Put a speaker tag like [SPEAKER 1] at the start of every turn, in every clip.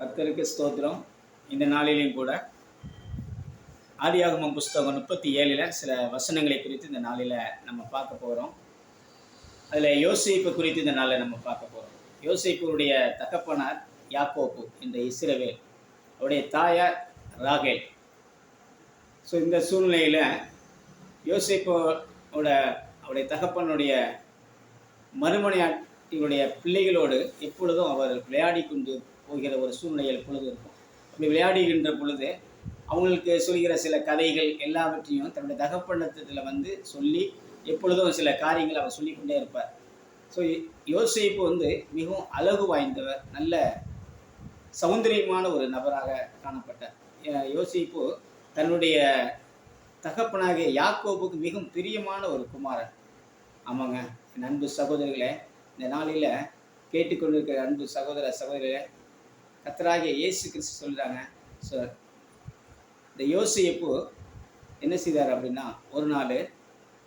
[SPEAKER 1] கர்த்தருக்கு ஸ்தோத்திரம். இந்த நாளிலையும் கூட ஆதியாகமம் புஸ்தகம் முப்பத்தி ஏழில் சில வசனங்களை குறித்து இந்த நாளில் நம்ம பார்க்க போகிறோம் அதில் யோசிப்பு குறித்து இந்த நாளில் நம்ம பார்க்க போகிறோம் யோசிப்புடைய தகப்பனார் யாக்கோப்பு இந்த இஸ்ரவேல் அவருடைய தாயார் ராகேல். ஸோ இந்த சூழ்நிலையில் யோசிப்போட அவருடைய தகப்பனுடைய மறுமனையாட்டினுடைய பிள்ளைகளோடு எப்பொழுதும் அவர் விளையாடி கொண்டு போகிற ஒரு சூழ்நிலையில் பொழுது இருக்கும். அப்படி விளையாடுகின்ற பொழுது அவங்களுக்கு சொல்கிற சில கதைகள் எல்லாவற்றையும் தன்னுடைய தகப்பனத்தில் வந்து சொல்லி எப்பொழுதும் சில காரியங்கள் அவர் சொல்லிக்கொண்டே இருப்பார். ஸோ யோசிப்பு வந்து மிகவும் அழகு வாய்ந்தவர் நல்ல சௌந்தரியமான ஒரு நபராக காணப்பட்டார். யோசிப்பு தன்னுடைய தகப்பனாகிய யாக்கோபுக்கு மிகவும் பிரியமான ஒரு குமாரன். ஆமாங்க என் அன்பு சகோதரர்களே இந்த நாளில் கேட்டுக்கொண்டிருக்கிற அன்பு சகோதர சகோதரிகளை கத்தராகிய இயேசு கிறிஸ்து சொல்கிறாங்க ஸோ இந்த யோசிப்பு என்ன செய்தார் அப்படின்னா ஒரு நாள்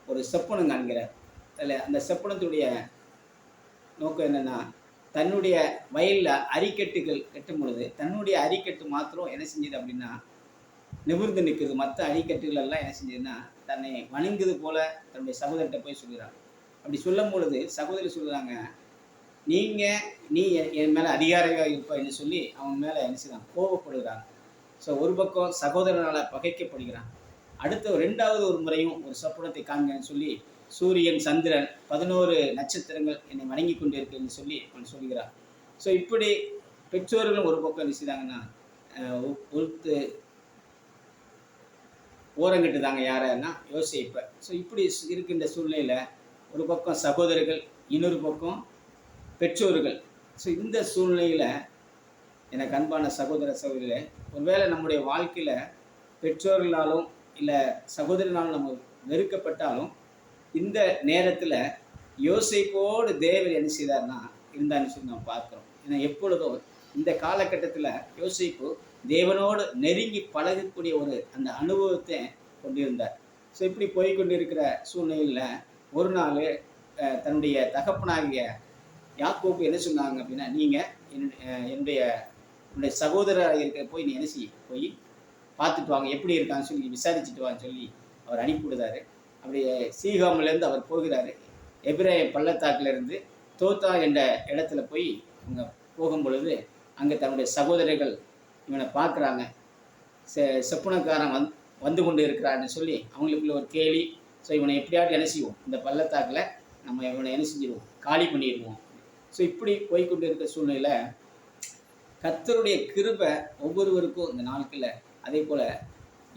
[SPEAKER 1] ஒரு செப்பனம் காண்கிறார். அதில் அந்த செப்பனத்துடைய நோக்கம் என்னென்னா தன்னுடைய வயலில் அரிக்கட்டுகள் கட்டும் பொழுது தன்னுடைய அரிக்கட்டு மாத்திரம் என்ன செஞ்சது அப்படின்னா நிமிர்ந்து நிற்குது மற்ற அடிக்கட்டுகள் எல்லாம் என்ன செஞ்சதுன்னா தன்னை வணங்குது போல தன்னுடைய சகோதரர்கிட்ட போய் சொல்கிறாங்க அப்படி சொல்லும் பொழுது சகோதரி சொல்கிறாங்க நீங்கள் நீ என் என் மேலே அதிகாரியாக இருப்பாய்னு சொல்லி அவன் மேலே என்ன செய்றாங்க ஸோ ஒரு பக்கம் சகோதரனால் பகைக்கப்படுகிறான். அடுத்த ரெண்டாவது ஒரு முறையும் ஒரு சொப்பனத்தை காண்கன்னு சொல்லி சூரியன் சந்திரன் பதினோரு நட்சத்திரங்கள் என்னை வணங்கி கொண்டு இருக்குன்னு சொல்லி அவன் சொல்கிறான். ஸோ இப்படி பெற்றோர்களும் ஒரு பக்கம் என்ன செய்தாங்கன்னா ஒருத்து ஓரங்கிட்டு தாங்க யாருன்னா யோசிப்பேன் ஸோ இப்படி இருக்கின்ற சூழ்நிலையில் ஒரு பக்கம் சகோதரர்கள் இன்னொரு பக்கம் பெற்றோர்கள். ஸோ இந்த சூழ்நிலையில் எனக்கு அன்பான சகோதர சகோதரிகளே ஒருவேளை நம்முடைய வாழ்க்கையில் பெற்றோர்களாலும் இல்லை சகோதரனாலும் நம்ம வெறுக்கப்பட்டாலும் இந்த நேரத்தில் யோசிப்போடு தேவர் என்ன செய்தார்னா இருந்தான்னு சொல்லி நம்ம பார்க்குறோம். ஏன்னா எப்பொழுதும் இந்த காலகட்டத்தில் யோசிப்பு தேவனோடு நெருங்கி பழகக்கூடிய ஒரு அந்த அனுபவத்தை கொண்டிருந்தார். ஸோ இப்படி போய்கொண்டிருக்கிற சூழ்நிலையில் ஒரு நாள் தன்னுடைய தகப்பனாகிய யாக்கோப்பு என்ன சொன்னாங்க அப்படின்னா நீங்கள் என்னுடைய என்னுடைய சகோதரராக இருக்க போய் நீ என்ன செய்ய போய் பார்த்துட்டு வாங்க எப்படி இருக்கான்னு சொல்லி விசாரிச்சுட்டு வான்னு சொல்லி அவர் அனுப்பி விடுறாரு. அப்படியே சீகாமிலேருந்து அவர் போகிறாரு. எபிரேய பள்ளத்தாக்கிலிருந்து தோத்தா என்ற இடத்துல போய் அங்கே போகும் பொழுது அங்கே தன்னுடைய சகோதரர்கள் இவனை பார்க்குறாங்க. செ செப்புனக்காரன் வந் வந்து கொண்டு இருக்கிறான்னு சொல்லி அவங்களுக்குள்ள ஒரு கேலி. ஸோ இவனை எப்படியாட்டும் என்ன செய்வோம்? இந்த பள்ளத்தாக்கில் நம்ம இவனை என்ன செஞ்சிடுவோம் காலி பண்ணிடுவோம். ஸோ இப்படி போய்க்கொண்டு இருக்கிற சூழ்நிலையில் கத்தருடைய கிருபை ஒவ்வொருவருக்கும் இந்த நாட்களில் அதே போல்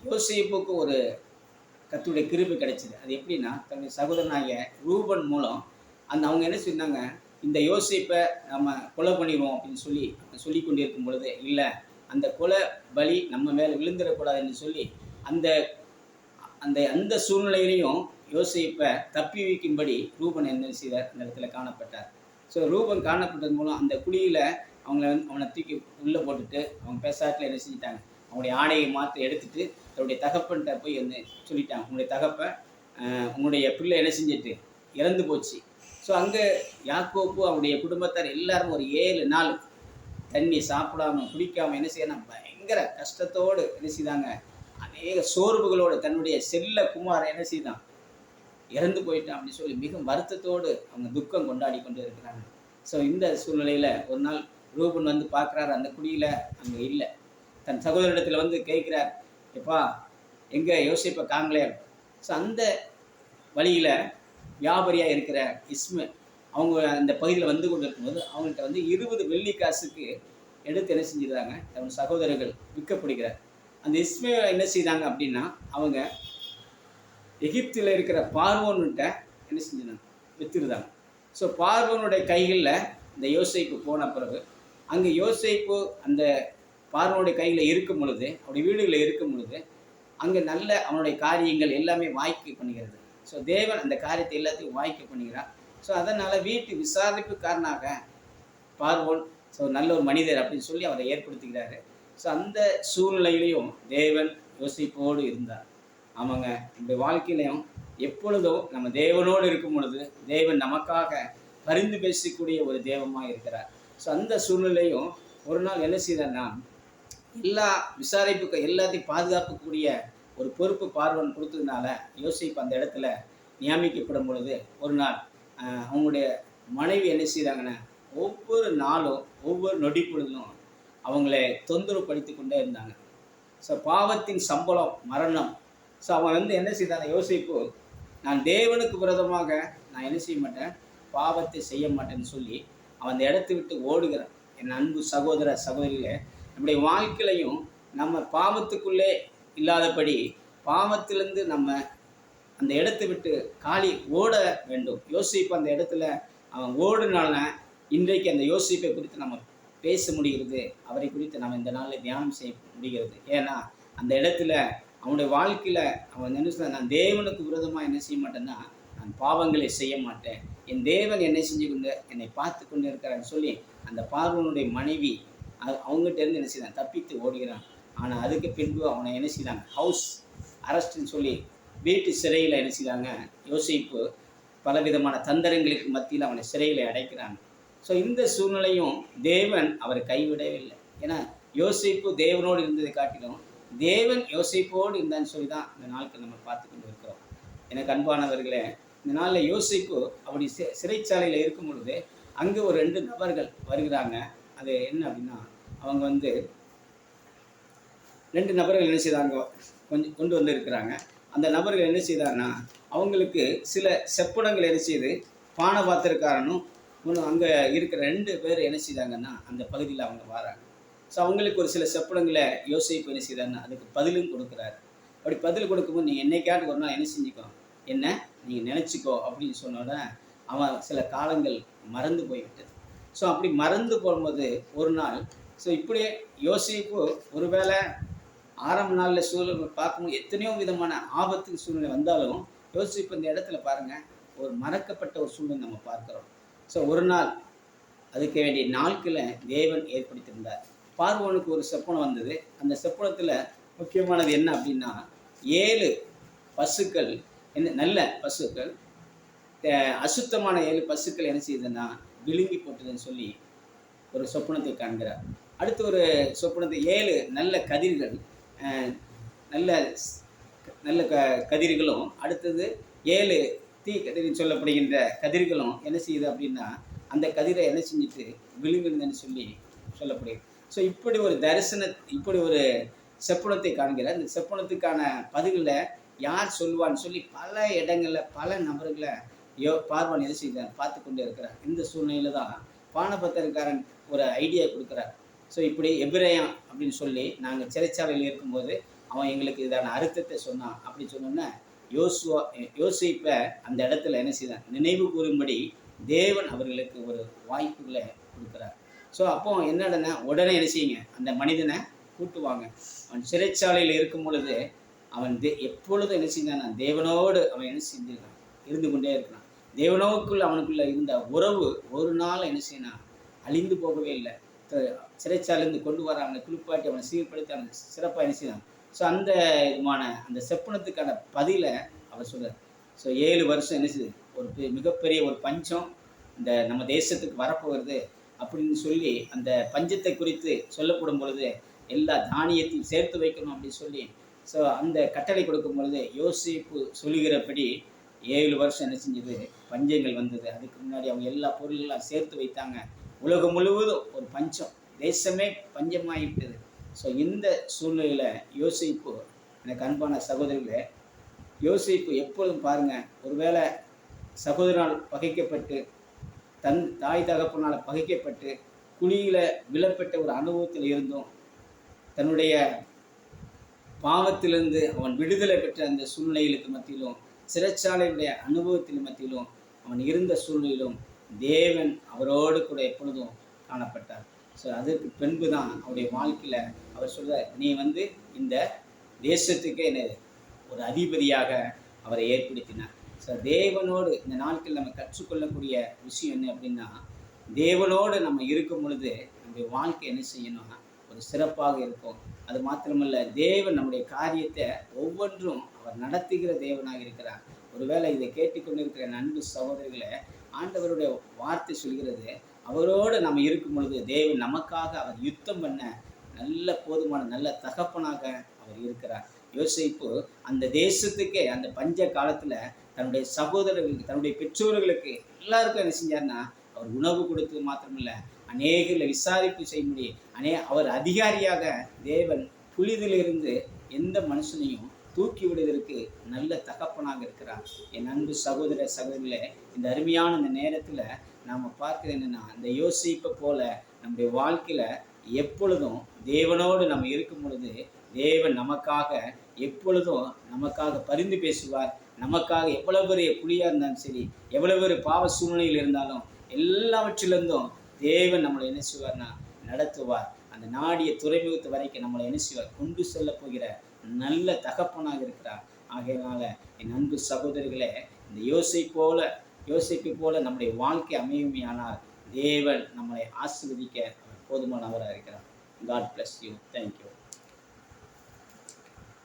[SPEAKER 1] யோசிப்புக்கு ஒரு கர்த்தருடைய கிருபை கிடைச்சிது. அது எப்படின்னா தன்னுடைய சகோதரனாகிய ரூபன் மூலம் அந்த அவங்க என்ன சொன்னாங்க? இந்த யோசிப்பை நம்ம கொலை பண்ணிடுவோம் அப்படின்னு சொல்லி சொல்லி கொண்டிருக்கும் பொழுது இல்லை அந்த கொலை பலி நம்ம மேலே விழுந்துடக்கூடாதுன்னு சொல்லி அந்த அந்த அந்த சூழ்நிலையிலையும் யோசிப்பை தப்பி வைக்கும்படி ரூபன் என்ன செய்தார்? அந்த இடத்துல காணப்பட்டார். ஸோ ரூபம் காணப்பட்டது மூலம் அந்த குழியில் அவங்கள வந்து அவனை தூக்கி உள்ளே போட்டுட்டு அவங்க பேசாட்டில் என்ன செஞ்சிட்டாங்க? அவங்களுடைய ஆடையை மாற்றி எடுத்துட்டு தன்னுடைய தகப்பன்கிட்ட போய் வந்து சொல்லிட்டாங்க. உங்களுடைய தகப்பன் உங்களுடைய பிள்ளை என்ன செஞ்சுட்டு? இறந்து போச்சு. ஸோ அங்கே யாக்கோப்பு அவருடைய குடும்பத்தார் எல்லாரும் ஒரு ஏழு நாள் தண்ணி சாப்பிடாம குடிக்காம என்ன செய்யணும் பயங்கர கஷ்டத்தோடு என்ன செய்தாங்க? அநேக சோர்வுகளோடு தன்னுடைய செல்ல குமார் என்ன செய்தான்? இறந்து போயிட்டான் அப்படின்னு சொல்லி மிக வருத்தத்தோடு அவங்க துக்கம் கொண்டாடி கொண்டு இருக்கிறாங்க ஸோ இந்த சூழ்நிலையில் ஒரு நாள் ரூபன் வந்து பார்க்குறாரு அந்த குடியில் அங்கே இல்லை. தன் சகோதரிடத்தில் வந்து கேட்குறார் எப்பா எங்கே யோசிப்பை காங்களே ஸோ அந்த வழியில் வியாபாரியாக இருக்கிற இஸ்மு அவங்க அந்த பகுதியில் வந்து கொண்டு இருக்கும்போது அவங்கள்ட்ட வந்து இருபது வெள்ளி காசுக்கு எடுத்து என்ன செஞ்சிருந்தாங்க அவங்க சகோதரர்கள் விற்கப்படுகிறார். அந்த இஸ்மே என்ன செய்தாங்க அப்படின்னா அவங்க எகிப்தில் இருக்கிற பார்வோன்கிட்ட என்ன செஞ்சினாங்க விற்றுருந்தாங்க ஸோ பார்வோனுடைய கைகளில் இந்த யோசைப்பு போன பிறகு அங்கே யோசைப்பு அந்த பார்வனுடைய கையில் இருக்கும் பொழுது அவருடைய வீடுகளில் இருக்கும் பொழுது அங்கே நல்ல அவனுடைய காரியங்கள் எல்லாமே வாய்க்கு பண்ணுகிறது ஸோ தேவன் அந்த காரியத்தை எல்லாத்தையும் வாய்க்கு பண்ணுகிறார் ஸோ அதனால் வீட்டு விசாரிப்புக்காரனாக பார்வோன் ஸோ நல்ல ஒரு மனிதர் அப்படின்னு சொல்லி அவரை ஏற்படுத்துகிறாரு. ஸோ அந்த சூழ்நிலையிலையும் தேவன் யோசிப்போடு இருந்தார். ஆமாங்க. இந்த வாழ்க்கையிலையும் எப்பொழுதோ நம்ம தேவனோடு இருக்கும் பொழுது தேவன் நமக்காக பரிந்து பேசக்கூடிய ஒரு தேவமாக இருக்கிறார். ஸோ அந்த சூழ்நிலையும் ஒரு நாள் என்ன செய்தார்னா எல்லா விசாரிப்புக்கு எல்லாத்தையும் பாதுகாக்கக்கூடிய ஒரு பொறுப்பு பார்வன் கொடுத்ததுனால யோசிப்பு அந்த இடத்துல நியமிக்கப்படும் பொழுது ஒரு நாள் அவங்களுடைய மனைவி என்ன செய்கிறாங்கன்னா ஒவ்வொரு நாளும் ஒவ்வொரு நொடி பொழுதும் அவங்களை தொந்தரவு படுத்தி கொண்டே இருந்தாங்க. ஸோ பாவத்தின் சம்பளம் மரணம் ஸோ அவன் வந்து என்ன செய்தான் யோசிப்பு நான் தேவனுக்கு விரோதமாக நான் என்ன செய்ய மாட்டேன்? பாவத்தை செய்ய மாட்டேன்னு சொல்லி அவன் அந்த இடத்தை விட்டு ஓடுகிறான். என் அன்பு சகோதர சகோதரிகளே நம்முடைய வாழ்க்கையிலையும் நம்ம பாவத்துக்குள்ளே இல்லாதபடி பாவத்திலிருந்து நம்ம அந்த இடத்தை விட்டு காலி ஓட வேண்டும். யோசிப்பு அந்த இடத்துல அவன் ஓடுனால இன்றைக்கு அந்த யோசிப்பை குறித்து நம்ம பேச முடிகிறது. அவரை குறித்து நம்ம இந்த நாளில் தியானம் செய்ய முடிகிறது. ஏன்னா அந்த இடத்துல அவனுடைய வாழ்க்கையில் அவன் என்ன சொல்ல நான் தேவனுக்கு விரோதமாக என்ன செய்ய மாட்டேன்னா நான் பாவங்களை செய்ய மாட்டேன். என் தேவன் என்னை செஞ்சு கொண்டு என்னை பார்த்து கொண்டு இருக்கிறான்னு சொல்லி அந்த பார்வனுடைய மனைவி அது அவங்ககிட்ட இருந்து என்ன செய்தான் தப்பித்து ஓடுகிறான். ஆனால் அதுக்கு பின்பு அவனை என்ன செய்தாங்க ஹவுஸ் அரெஸ்ட்னு சொல்லி வீட்டு சிறையில் என்ன செய்தாங்க யோசிப்பு பலவிதமான தந்திரங்களுக்கு மத்தியில் அவனை சிறையில் அடைக்கிறாங்க. ஸோ இந்த சூழ்நிலையும் தேவன் அவரை கைவிடவே இல்லை. ஏன்னா யோசிப்பு தேவனோடு இருந்ததை காட்டிலும் தேவன் யோசிப்போடு இருந்தான்னு சொல்லி தான் இந்த நாட்கள் நம்ம பார்த்து கொண்டு இருக்கிறோம். எனக்கு அன்பானவர்களே இந்த நாளில் யோசிப்பு அப்படி சி சிறைச்சாலையில் இருக்கும் பொழுது அங்கே ஒரு ரெண்டு நபர்கள் வருகிறாங்க. அது என்ன அப்படின்னா அவங்க வந்து ரெண்டு நபர்கள் என்ன செய்தாங்க கொஞ்சம் கொண்டு வந்து இருக்கிறாங்க. அந்த நபர்கள் என்ன செய்தாங்கன்னா அவங்களுக்கு சில செப்படங்கள் என்ன செய்து பானை பாத்திரக்காரனும் அங்கே இருக்கிற ரெண்டு பேர் என்ன செய்தாங்கன்னா அந்த பகுதியில் அவங்க வராங்க. ஸோ அவங்களுக்கு ஒரு சில செப்பனங்களை யோசிப்பு என்ன செய்தாங்கன்னா அதுக்கு பதிலும் கொடுக்குறாரு. அப்படி பதில் கொடுக்கும்போது நீ என்னைக்காட்டு ஒரு நாள் என்ன செஞ்சுக்கோ என்ன நீங்கள் நினச்சிக்கோ அப்படின்னு சொன்னோட அவன் சில காலங்கள் மறந்து போய்விட்டது. ஸோ அப்படி மறந்து போகும்போது ஒரு நாள் ஸோ இப்படியே யோசிப்பு ஒருவேளை ஆரம்ப நாளில் சூழல் பார்க்கும்போது எத்தனையோ விதமான ஆபத்து சூழ்நிலை வந்தாலும் யோசிப்பு இந்த இடத்துல பாருங்கள் ஒரு மறக்கப்பட்ட ஒரு சூழ்நிலை நம்ம பார்க்குறோம். ஸோ ஒரு நாள் அதுக்கு வேண்டிய நாட்களை தேவன் ஏற்படுத்தியிருந்தார். பார்வோனுக்கு ஒரு செப்பனம் வந்தது. அந்த செப்பனத்தில் முக்கியமானது என்ன அப்படின்னா ஏழு பசுக்கள் என்ன நல்ல பசுக்கள் அசுத்தமான ஏழு பசுக்கள் என்ன செய்யுதுன்னா விழுங்கி போட்டதுன்னு சொல்லி ஒரு சொப்பனத்தை காண்கிறார். அடுத்து ஒரு சொப்பனத்தை ஏழு நல்ல கதிர்கள் நல்ல நல்ல க கதிர்களும் அடுத்தது ஏழு தீ கதிர்னு சொல்லப்படுகின்ற கதிர்களும் என்ன செய்யுது அப்படின்னா அந்த கதிரை என்ன செஞ்சுட்டு விழுங்குதுன்னு சொல்லி சொல்லப்படுகிறது. ஸோ இப்படி ஒரு தரிசன இப்படி ஒரு செப்பனத்தை காண்கிறார். இந்த செப்பனத்துக்கான பதில்களை யார் சொல்வான்னு சொல்லி பல இடங்களில் பல நபர்களை யோ பார்வன் எது செய்தார் பார்த்து கொண்டே இருக்கிறார். இந்த சூழ்நிலையில தான் பானபத்திரக்காரன் ஒரு ஐடியா கொடுக்குறார். ஸோ இப்படி எபிரேயம் அப்படின்னு சொல்லி நாங்கள் சிறைச்சாலையில் இருக்கும்போது அவன் எங்களுக்கு இதான அர்த்தத்தை சொன்னான். அப்படின்னு சொன்னோன்னே யோசுவா யோசிப்பை அந்த இடத்துல என்ன செய்தான் நினைவு கூறும்படி தேவன் அவர்களுக்கு ஒரு வாய்ப்புகளை கொடுக்குறார். ஸோ அப்போ என்னடனா உடனே என்ன செய்யுங்க? அந்த மனிதனை கூட்டுவாங்க. அவன் சிறைச்சாலையில் இருக்கும் பொழுது அவன் தே எப்பொழுதும் என்ன செஞ்சான் தேவனோடு அவன் என்ன செஞ்சிருக்கான்? இருந்து கொண்டே இருக்கிறான். தேவனோக்குள் அவனுக்குள்ள இருந்த உறவு ஒரு நாள் என்ன செய்யணும் அழிந்து போகவே இல்லை. த- கொண்டு வர அவனை குளிப்பாட்டி அவனை சீர்படுத்தி அவனை சிறப்பாக என்ன செய்யலாம் ஸோ அந்த விதமான அந்த செப்பனத்துக்கான பதிலை அவர் சொல்கிறார் ஸோ ஏழு வருஷம் என்ன செய்யுது ஒரு மிகப்பெரிய ஒரு பஞ்சம் இந்த நம்ம தேசத்துக்கு வரப்போகிறது. அப்படின்னு சொல்லி அந்த பஞ்சத்தை குறித்து சொல்லப்படும் பொழுது எல்லா தானியத்தையும் சேர்த்து வைக்கணும் அப்படின்னு சொல்லி ஸோ அந்த கட்டளை கொடுக்கும் பொழுது யோசிப்பு சொல்லுகிறபடி ஏழு வருஷம் என்ன செஞ்சது? பஞ்சங்கள் வந்தது. அதுக்கு முன்னாடி அவங்க எல்லா பொருள்களாம் சேர்த்து வைத்தாங்க. உலகம் முழுவதும் ஒரு பஞ்சம். தேசமே பஞ்சமாகிவிட்டது ஸோ இந்த சூழ்நிலையில் யோசிப்பு எனக்கு அன்பான சகோதரிகளே யோசிப்பு எப்பொழுதும் பாருங்கள் ஒருவேளை சகோதரனால் பகைக்கப்பட்டு தன் தாய் தகப்பனால் பகைக்கப்பட்டு குழியில் விழப்பட்ட ஒரு அனுபவத்தில் இருந்தும் தன்னுடைய பாவத்திலிருந்து அவன் விடுதலை பெற்ற அந்த சூழ்நிலைகளுக்கு மத்தியிலும் சிறைச்சாலையுடைய அனுபவத்தின் மத்தியிலும் அவன் இருந்த சூழ்நிலையிலும் தேவன் அவரோடு கூட எப்பொழுதும் காணப்பட்டார். ஸோ அதற்கு பின்பு தான் அவருடைய வாழ்க்கையில் அவர் சொல்கிறார் நீ வந்து இந்த தேசத்துக்கே என்ன ஒரு அதிபதியாக அவரை ஏற்படுத்தினார். ஸோ தேவனோடு இந்த நாட்கள் நம்ம கற்றுக்கொள்ளக்கூடிய விஷயம் என்ன அப்படின்னா தேவனோடு நம்ம இருக்கும் பொழுது நம்முடைய வாழ்க்கை என்ன செய்யணும்னா ஒரு சிறப்பாக இருக்கும். அது மாத்திரமல்ல தேவன் நம்முடைய காரியத்தை ஒவ்வொன்றும் அவர் நடத்துகிற தேவனாக இருக்கிறார். ஒருவேளை இதை கேட்டுக்கொண்டிருக்கிற நண்பு சகோதரிகளை ஆண்டவருடைய வார்த்தை சொல்கிறது அவரோடு நம்ம இருக்கும் பொழுது தேவன் நமக்காக அவர் யுத்தம் பண்ண நல்ல போதுமான நல்ல தகப்பனாக அவர் இருக்கிறார். யோசிப்பு அந்த தேசத்துக்கே அந்த பஞ்ச காலத்தில் தன்னுடைய சகோதரர்களுக்கு தன்னுடைய பெற்றோர்களுக்கு எல்லாருக்கும் என்ன செஞ்சார்னா அவர் உணவு கொடுத்தது மாத்திரமில்ல அநேகரில் விசாரிப்பு செய்ய முடியும் அநே அவர் அதிகாரியாக தேவன் புலிதிலிருந்து எந்த மனுஷனையும் தூக்கி விடுவதற்கு நல்ல தகப்பனாக இருக்கிறார். என் அன்பு சகோதர சகோதரிகளே இந்த அருமையான இந்த நேரத்தில் நாம் பார்க்குறது என்னென்னா இந்த யோசிப்பை போல நம்முடைய வாழ்க்கையில் எப்பொழுதும் தேவனோடு நம்ம இருக்கும் பொழுது தேவன் நமக்காக எப்பொழுதும் நமக்காக பரிந்து பேசுவார். நமக்காக எவ்வளவு பெரிய குழியாக இருந்தாலும் சரி எவ்வளவு பெரிய பாவ சூழ்நிலையில் இருந்தாலும் எல்லாவற்றிலிருந்தும் தேவன் நம்மளை என்ன செய்வார்னா நடத்துவார். அந்த நாடிய துறைமுகத்து வரைக்கும் நம்மளை என்ன செய்வார்? கொண்டு செல்ல போகிற நல்ல தகப்பனாக இருக்கிறார். ஆகையினால என் அன்பு சகோதரிகளே இந்த யோசை போல யோசிப்பை போல நம்முடைய வாழ்க்கை அமையுமையானால் தேவன் நம்மளை ஆசிர்வதிக்க போதுமானவராக இருக்கிறார். God bless you thank you